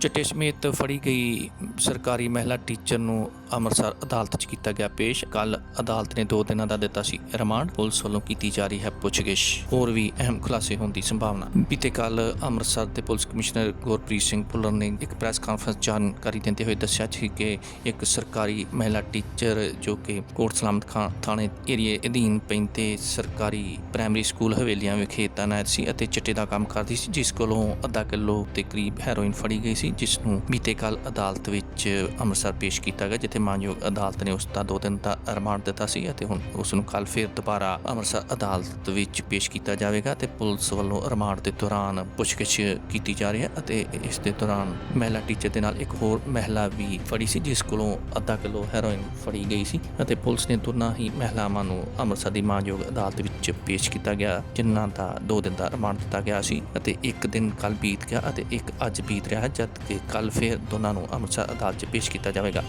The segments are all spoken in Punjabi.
ਚਿੱਟੇ ਸਮੇਤ ਫੜੀ ਗਈ ਸਰਕਾਰੀ ਮਹਿਲਾ ਟੀਚਰ ਨੂੰ ਅੰਮ੍ਰਿਤਸਰ ਅਦਾਲਤ 'ਚ ਕੀਤਾ ਗਿਆ ਪੇਸ਼। ਕੱਲ ਅਦਾਲਤ ਨੇ 2 ਦਿਨਾਂ ਦਾ ਦਿੱਤਾ ਸੀ ਰਿਮਾਂਡ। ਪੁਲਿਸ ਵੱਲੋਂ ਕੀਤੀ ਜਾ ਰਹੀ ਹੈ ਪੁੱਛਗਿੱਛ। ਹੋਰ ਵੀ ਅਹਿਮ ਖੁਲਾਸੇ ਹੋਣ ਦੀ ਸੰਭਾਵਨਾ। ਬੀਤੇ ਕੱਲ ਅੰਮ੍ਰਿਤਸਰ ਦੇ ਪੁਲਿਸ ਕਮਿਸ਼ਨਰ ਗੁਰਪ੍ਰੀਤ ਸਿੰਘ ਭੁੱਲਰ ਨੇ ਇੱਕ ਪ੍ਰੈਸ ਕਾਨਫਰੰਸ ਜਾਣਕਾਰੀ ਦਿੰਦੇ ਹੋਏ ਦੱਸਿਆ ਸੀ ਕਿ ਇੱਕ ਸਰਕਾਰੀ ਮਹਿਲਾ ਟੀਚਰ ਜੋ ਕਿ ਕੋਟ ਸਲਾਮਤ ਖਾਂ ਥਾਣੇ ਏਰੀਏ ਅਧੀਨ ਪੈਂਦੇ ਸਰਕਾਰੀ ਪ੍ਰਾਇਮਰੀ ਸਕੂਲ ਹਵੇਲੀਆਂ ਵਿਖੇ ਤਾਇਨਾਤ ਸੀ ਅਤੇ ਚਿੱਟੇ ਦਾ ਕੰਮ ਕਰਦੀ ਸੀ, ਜਿਸ ਕੋਲੋਂ ਅੱਧਾ ਕਿਲੋ ਦੇ ਕਰੀਬ ਹੈਰੋਇਨ ਫੜੀ ਗਈ ਸੀ। ਜਿਸ ਨੂੰ ਬੀਤੇ ਕੱਲ ਅਦਾਲਤ ਵਿੱਚ ਅੰਮ੍ਰਿਤਸਰ ਪੇਸ਼ ਕੀਤਾ ਗਿਆ, ਜਿੱਥੇ ਮਾਨਯੋਗ ਅਦਾਲਤ ਨੇ ਉਸ ਦਾ ਦੋ ਦਿਨ ਦਾ ਰਿਮਾਂਡ ਦਿੱਤਾ ਸੀ ਅਤੇ ਹੁਣ ਉਸ ਨੂੰ ਕੱਲ ਫਿਰ ਦੁਬਾਰਾ ਅੰਮ੍ਰਿਤਸਰ ਅਦਾਲਤ ਵਿੱਚ ਪੇਸ਼ ਕੀਤਾ ਜਾਵੇਗਾ ਤੇ ਪੁਲਿਸ ਵੱਲੋਂ ਰਿਮਾਂਡ ਦੇ ਦੌਰਾਨ ਪੁੱਛਗਿੱਛ ਕੀਤੀ ਜਾ ਰਹੀ ਹੈ ਅਤੇ ਇਸ ਦੇ ਦੌਰਾਨ ਮਹਿਲਾ ਟੀਚਰ ਦੇ ਨਾਲ ਇੱਕ ਹੋਰ ਮਹਿਲਾ ਵੀ ਫੜੀ ਸੀ, ਜਿਸ ਕੋਲੋਂ ਅੱਧਾ ਕਿਲੋ ਹੈਰੋਇਨ ਫੜੀ ਗਈ ਸੀ ਅਤੇ ਪੁਲਿਸ ਨੇ ਦੋਨਾਂ ਹੀ ਮਹਿਲਾਵਾਂ ਨੂੰ ਅੰਮ੍ਰਿਤਸਰ ਦੀ ਮਾਨਯੋਗ ਅਦਾਲਤ ਵਿੱਚ ਪੇਸ਼ ਕੀਤਾ ਗਿਆ, ਜਿਨ੍ਹਾਂ ਦਾ ਦੋ ਦਿਨ ਦਾ ਰਿਮਾਂਡ ਦਿੱਤਾ ਗਿਆ ਸੀ ਅਤੇ ਇੱਕ ਦਿਨ ਕੱਲ ਬੀਤ ਗਿਆ ਅਤੇ ਇੱਕ ਅੱਜ ਬੀਤ ਰਿਹਾ ਹੈ, ਜਦ ਕਿ ਕੱਲ ਫਿਰ ਦੋਨਾਂ ਨੂੰ ਅੰਮ੍ਰਿਤਸਰ ਅਦਾਲਤ 'ਚ ਪੇਸ਼ ਕੀਤਾ ਜਾਵੇਗਾ।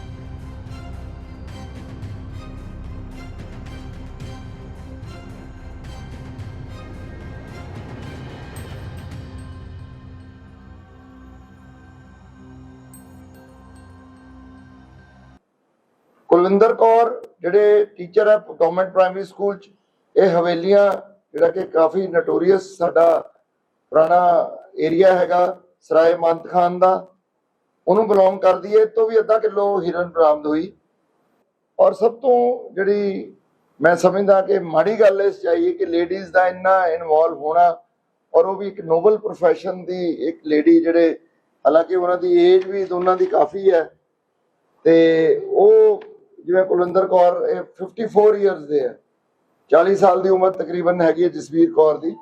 ਕੁਲਵਿੰਦਰ ਕੌਰ, ਜਿਹੜੇ ਟੀਚਰ ਹੈ ਗਵਰਨਮੈਂਟ ਪ੍ਰਾਇਮਰੀ ਸਕੂਲ ਚ, ਇਹ ਹਵੇਲੀਆਂ ਜਿਹੜਾ ਕਿ ਕਾਫੀ ਨਟੋਰੀਅਸ ਸਾਡਾ ਪੁਰਾਣਾ ਏਰੀਆ ਹੈਗਾ। ਸਰਾਏ ਮੰਤ ਖਾਨ ਦਾ, ਉਹਨੂੰ ਬਿਲੋਂਗ ਕਰਦੀ ਹੈ ਤੋਂ ਵੀ ਅੱਧਾ ਕਿਲੋ ਹੀਰਨ ਬਰਾਮਦ ਹੋਈ। ਔਰ ਸਭ ਤੋਂ ਜਿਹੜੀ ਮੈਂ ਸਮਝਦਾ ਕਿ ਮਾੜੀ ਗੱਲ ਇਸ ਚਾਹੀਏ ਕਿ ਲੇਡੀਜ਼ ਦਾ ਇੰਨਾ ਇਨਵੋਲਵ ਹੋਣਾ, ਔਰ ਉਹ ਵੀ ਇੱਕ ਨੋਬਲ profession ਦੀ ਇੱਕ ਲੇਡੀ ਜਿਹੜੇ, ਹਾਲਾਂਕਿ ਉਹਨਾਂ ਦੀ ਏਜ ਵੀ ਦੋਨਾਂ ਦੀ ਕਾਫੀ ਹੈ, ਤੇ ਉਹ ਜਿਵੇਂ ਕੁਲਵਿੰਦਰ ਕੌਰ, ਇਹ 54 ਇਅਰਸ ਦੇ ਹੈ। 40 ਸਾਲ ਦੀ ਉਮਰ ਤਕਰੀਬਨ ਹੈਗੀ ਹੈ ਜਸਵੀਰ ਕੌਰ ਦੀ।